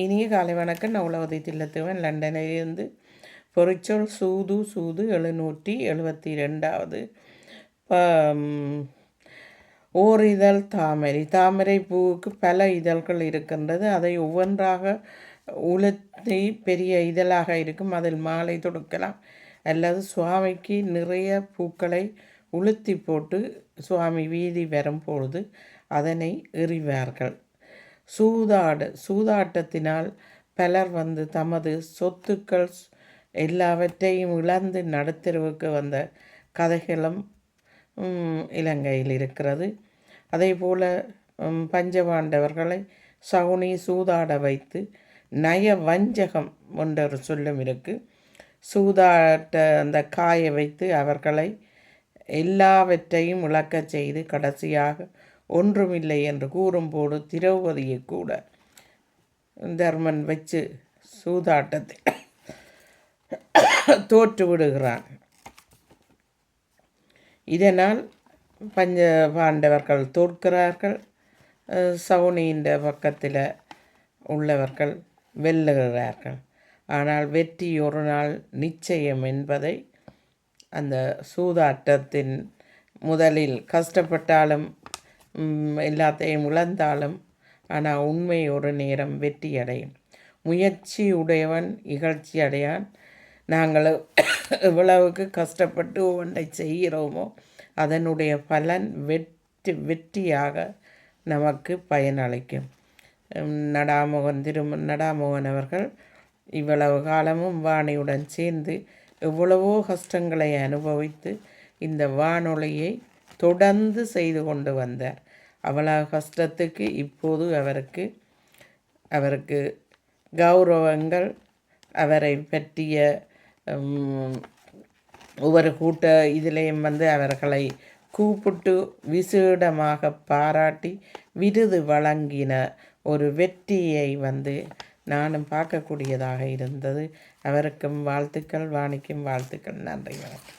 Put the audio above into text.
இனிய காலை வணக்கம். நான் உலகத்தை தில்லத்துவன் லண்டனிலிருந்து பொறிச்சொல் சூது சூது எழுநூற்றி எழுபத்தி ரெண்டாவது ஓர் இதழ் தாமரை. தாமரை பூவுக்கு பல இதழ்கள் இருக்கின்றது. அதை ஒவ்வொன்றாக உளுத்தி பெரிய இதழாக இருக்கும். அதில் மாலை தொடுக்கலாம். அல்லது சுவாமிக்கு நிறைய பூக்களை உளுத்தி போட்டு சுவாமி வீதி வரும்பொழுது அதனை எறிவார்கள். சூதாடு சூதாட்டத்தினால் பலர் வந்து தமது சொத்துக்கள் எல்லாவற்றையும் இழந்து நடுத்தருவுக்கு வந்த கதைகளும் இலங்கையில் இருக்கிறது. அதே போல் பஞ்சபாண்டவர்களை சவுனி சூதாட வைத்து நய வஞ்சகம் என்ற ஒரு சொல்லும் இருக்குது சூதாட்ட அந்த காய வைத்து அவர்களை எல்லாவற்றையும் இழக்கச் செய்து கடைசியாக ஒன்றுமில்லை என்று கூறும்போது திரௌபதியை கூட தர்மன் வச்சு சூதாட்டத்தை தோற்று விடுகிறான். இதனால் பஞ்ச பாண்டவர்கள் தோற்கிறார்கள். சவுனியின் பக்கத்தில் உள்ளவர்கள் வெல்லுகிறார்கள். ஆனால் வெற்றி ஒரு நாள் நிச்சயம் என்பதை அந்த சூதாட்டத்தின் முதலில் கஷ்டப்பட்டாலும் எல்லாத்தையும் இழந்தாலும் ஆனால் உண்மை ஒரு நேரம் வெற்றி அடையும் முயற்சி உடையவன் இகழ்ச்சி அடையான். நாங்கள் எவ்வளவுக்கு கஷ்டப்பட்டு ஒன்றை செய்கிறோமோ அதனுடைய பலன் வெற்றி வெற்றியாக நமக்கு பயனளிக்கும். நடாமோகன் திரு நடாமோகன் அவர்கள் இவ்வளவு காலமும் வாணியுடன் சேர்ந்து எவ்வளவோ கஷ்டங்களை அனுபவித்து இந்த வானொலியை தொடர்ந்து செய்து கொண்டு வந்தார். அவ்வளவு கஷ்டத்துக்கு இப்போது அவருக்கு அவருக்கு கௌரவங்கள் அவரை பற்றிய ஒவ்வொரு கூட்ட இதிலையும் வந்து அவர்களை கூப்பிட்டு விசேடமாக பாராட்டி விருது வழங்கின ஒரு வெற்றியை வந்து நானும் பார்க்கக்கூடியதாக இருந்தது. அவருக்கும் வாழ்த்துக்கள் வாணிக்கும் வாழ்த்துக்கள். நன்றி வணக்கம்.